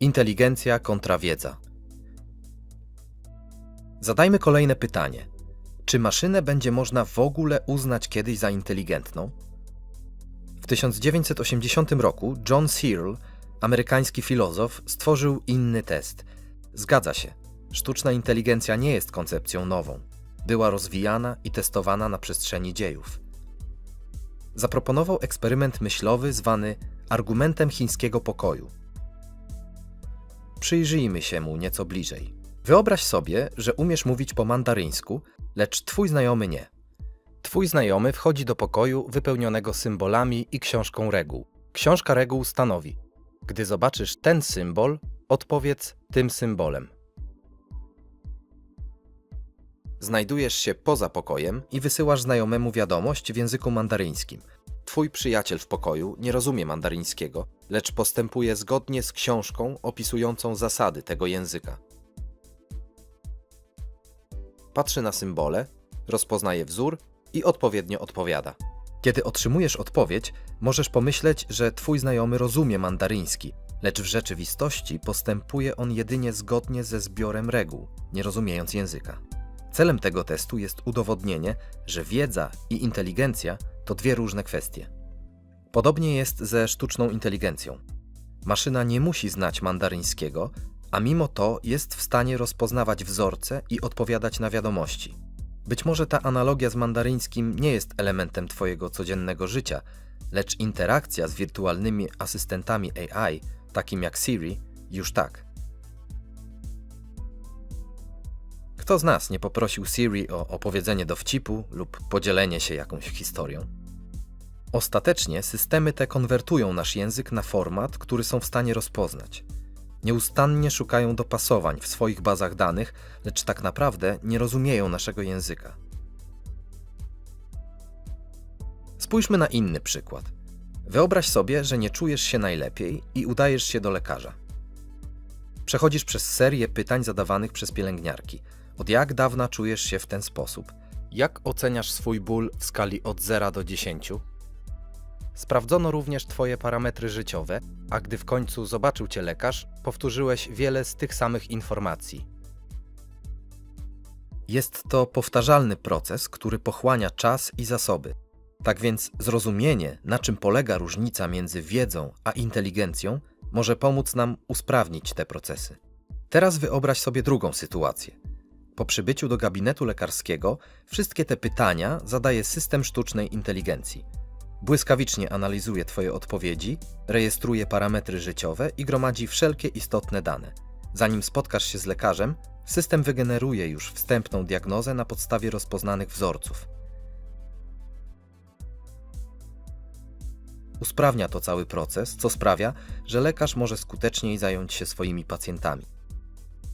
Inteligencja kontra wiedza. Zadajmy kolejne pytanie. Czy maszynę będzie można w ogóle uznać kiedyś za inteligentną? W 1980 roku John Searle, amerykański filozof, stworzył inny test. Zgadza się, sztuczna inteligencja nie jest koncepcją nową. Była rozwijana i testowana na przestrzeni dziejów. Zaproponował eksperyment myślowy zwany argumentem chińskiego pokoju. Przyjrzyjmy się mu nieco bliżej. Wyobraź sobie, że umiesz mówić po mandaryńsku, lecz twój znajomy nie. Twój znajomy wchodzi do pokoju wypełnionego symbolami i książką reguł. Książka reguł stanowi: gdy zobaczysz ten symbol, odpowiedz tym symbolem. Znajdujesz się poza pokojem i wysyłasz znajomemu wiadomość w języku mandaryńskim. Twój przyjaciel w pokoju nie rozumie mandaryńskiego, lecz postępuje zgodnie z książką opisującą zasady tego języka. Patrzy na symbole, rozpoznaje wzór i odpowiednio odpowiada. Kiedy otrzymujesz odpowiedź, możesz pomyśleć, że twój znajomy rozumie mandaryński, lecz w rzeczywistości postępuje on jedynie zgodnie ze zbiorem reguł, nie rozumiejąc języka. Celem tego testu jest udowodnienie, że wiedza i inteligencja to dwie różne kwestie. Podobnie jest ze sztuczną inteligencją. Maszyna nie musi znać mandaryńskiego, a mimo to jest w stanie rozpoznawać wzorce i odpowiadać na wiadomości. Być może ta analogia z mandaryńskim nie jest elementem Twojego codziennego życia, lecz interakcja z wirtualnymi asystentami AI, takim jak Siri, już tak. Kto z nas nie poprosił Siri o opowiedzenie dowcipu lub podzielenie się jakąś historią? Ostatecznie systemy te konwertują nasz język na format, który są w stanie rozpoznać. Nieustannie szukają dopasowań w swoich bazach danych, lecz tak naprawdę nie rozumieją naszego języka. Spójrzmy na inny przykład. Wyobraź sobie, że nie czujesz się najlepiej i udajesz się do lekarza. Przechodzisz przez serię pytań zadawanych przez pielęgniarki. Od jak dawna czujesz się w ten sposób? Jak oceniasz swój ból w skali od 0 do 10? Sprawdzono również Twoje parametry życiowe, a gdy w końcu zobaczył Cię lekarz, powtórzyłeś wiele z tych samych informacji. Jest to powtarzalny proces, który pochłania czas i zasoby. Tak więc zrozumienie, na czym polega różnica między wiedzą a inteligencją, może pomóc nam usprawnić te procesy. Teraz wyobraź sobie drugą sytuację. Po przybyciu do gabinetu lekarskiego, wszystkie te pytania zadaje system sztucznej inteligencji. Błyskawicznie analizuje Twoje odpowiedzi, rejestruje parametry życiowe i gromadzi wszelkie istotne dane. Zanim spotkasz się z lekarzem, system wygeneruje już wstępną diagnozę na podstawie rozpoznanych wzorców. Usprawnia to cały proces, co sprawia, że lekarz może skuteczniej zająć się swoimi pacjentami.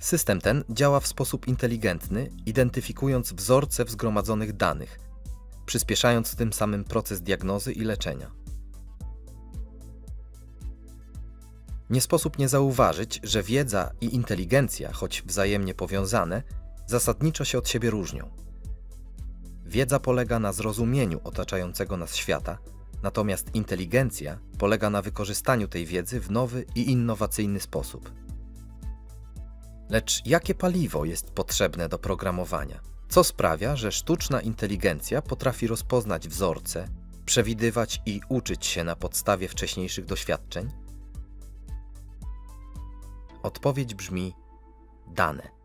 System ten działa w sposób inteligentny, identyfikując wzorce w zgromadzonych danych, przyspieszając tym samym proces diagnozy i leczenia. Nie sposób nie zauważyć, że wiedza i inteligencja, choć wzajemnie powiązane, zasadniczo się od siebie różnią. Wiedza polega na zrozumieniu otaczającego nas świata, natomiast inteligencja polega na wykorzystaniu tej wiedzy w nowy i innowacyjny sposób. Lecz jakie paliwo jest potrzebne do programowania? Co sprawia, że sztuczna inteligencja potrafi rozpoznać wzorce, przewidywać i uczyć się na podstawie wcześniejszych doświadczeń? Odpowiedź brzmi: dane.